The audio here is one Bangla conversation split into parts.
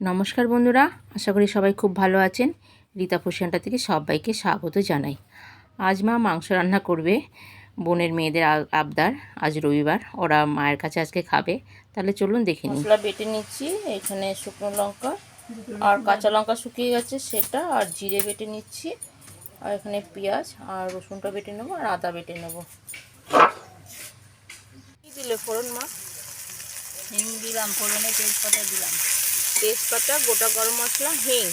নমস্কার বন্ধুরা, আশা করি সবাই খুব ভালো আছেন। রীতা ফুসিয়ানটা থেকে সবাইকে স্বাগত জানাই। আজ মা মাংস রান্না করবে বোনের মেয়েদের আবদার, আজ রবিবার, ওরা মায়ের কাছে আজকে খাবে। তাহলে চলুন দেখে নিই। মশলা বেটে নিচ্ছি, এখানে শুকনো লঙ্কা আর কাঁচা লঙ্কা শুকিয়ে গেছে সেটা, আর জিরে বেটে নিচ্ছি, আর এখানে পেঁয়াজ আর রসুনটা বেটে নেব, আর আদা বেটে নেব। দিলে ফোড়ন মা? হিং দিলাম, ফোড়নে তেজপাতা দিলাম। তেজপাতা গোটা গরম মশলা হিং।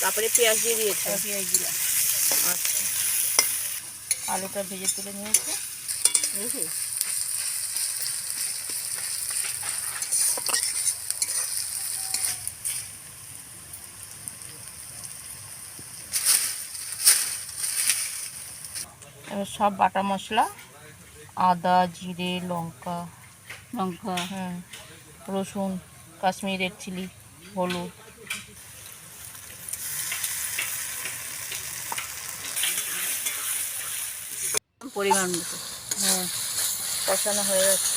তারপরে পেঁয়াজ দিয়ে দিয়েছে পেঁয়াজ দিলাম। আচ্ছা। আলুটা ভেজে তুলে নিয়েছে। বুঝলি এবার সব বাটা মশলা আদা জিরে লঙ্কা। লঙ্কা। হ্যাঁ রসুন কাশ্মীরি রেড চিলি। হলুদ। পরিমাণ মতো। হুম কষানো হয়ে গেছে।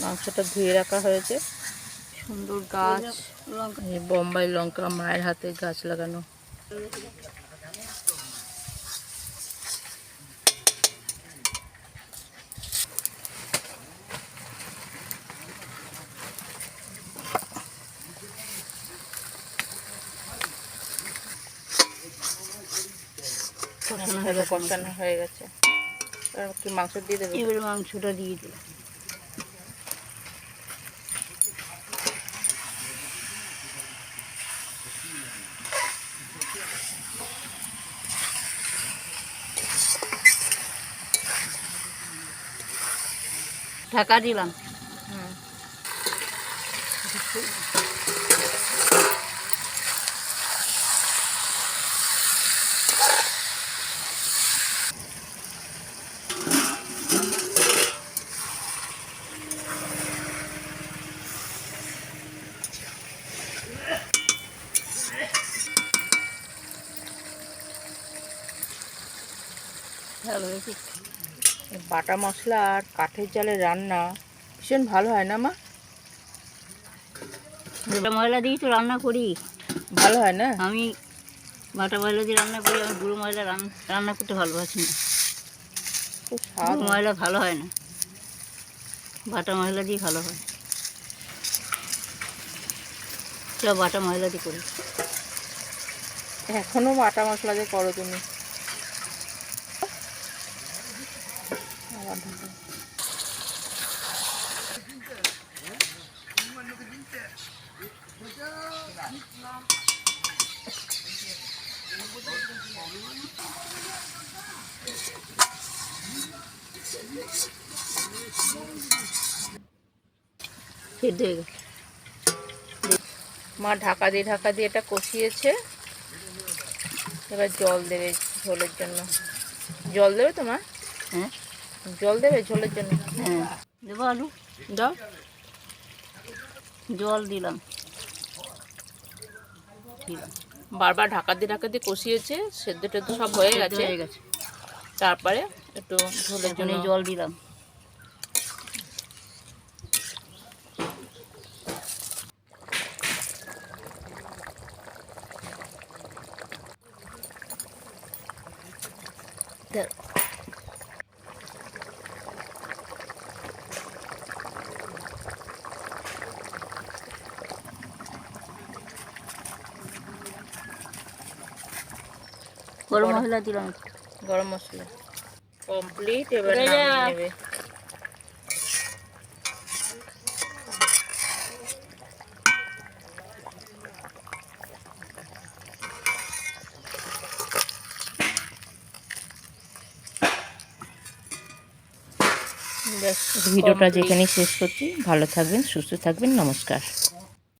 মাংসটা ধুয়ে রাখা হয়েছে। সুন্দর গাছ। লঙ্কা বোম্বাই লঙ্কা মায়ের হাতে গাছ লাগানো। কষানো হয়ে গেছে। কি মাংস দিয়ে দেবে? এবারে মাংসটা দিয়ে দিলাম। ঢাকা দিলাম। হুম। বাটা মশলা আর কাঠের জালে রান্না ভীষণ ভালো হয় না মা? গোটা ময়লা দিয়েই তো রান্না করি। ভালো হয় না? আমি বাটা ময়লা দিয়ে রান্না করি আমি গুঁড়ো ময়লা রান- রান্না করতে ভালোবাসি না। খুব স্বাদ ময়লা ভালো হয় না। বাটা ময়লা দিয়ে ভালো হয়। চলো বাটা ময়লা দিয়ে করি। এখনও বাটা মশলা দিয়ে করো তুমি। মা ঢাকা দিয়ে ঢাকা দিয়ে এটা কষিয়েছে। এবার জল দেবে ঝোলের জন্য। জল দেবে তো মা? হ্যাঁ। জল দেবে ঝোলের জন্য? হ্যাঁ। দেবো আলু। দাও। জল দিলাম। দিলাম। বারবার ঢাকা দিয়ে ঢাকা দিয়ে কষিয়েছে সেদ্ধ টেদ্ধ সব হয়ে গেছে। হয়ে গেছে। তারপরে একটু ঝোলের জন্য জল দিলাম। গরম মশলা দিলাম গরম মশলা। কমপ্লিট এবার নামিয়ে নেবে। ভিডিওটা যেখানেই শেষ করছি ভালো থাকবেন সুস্থ থাকবেন নমস্কার।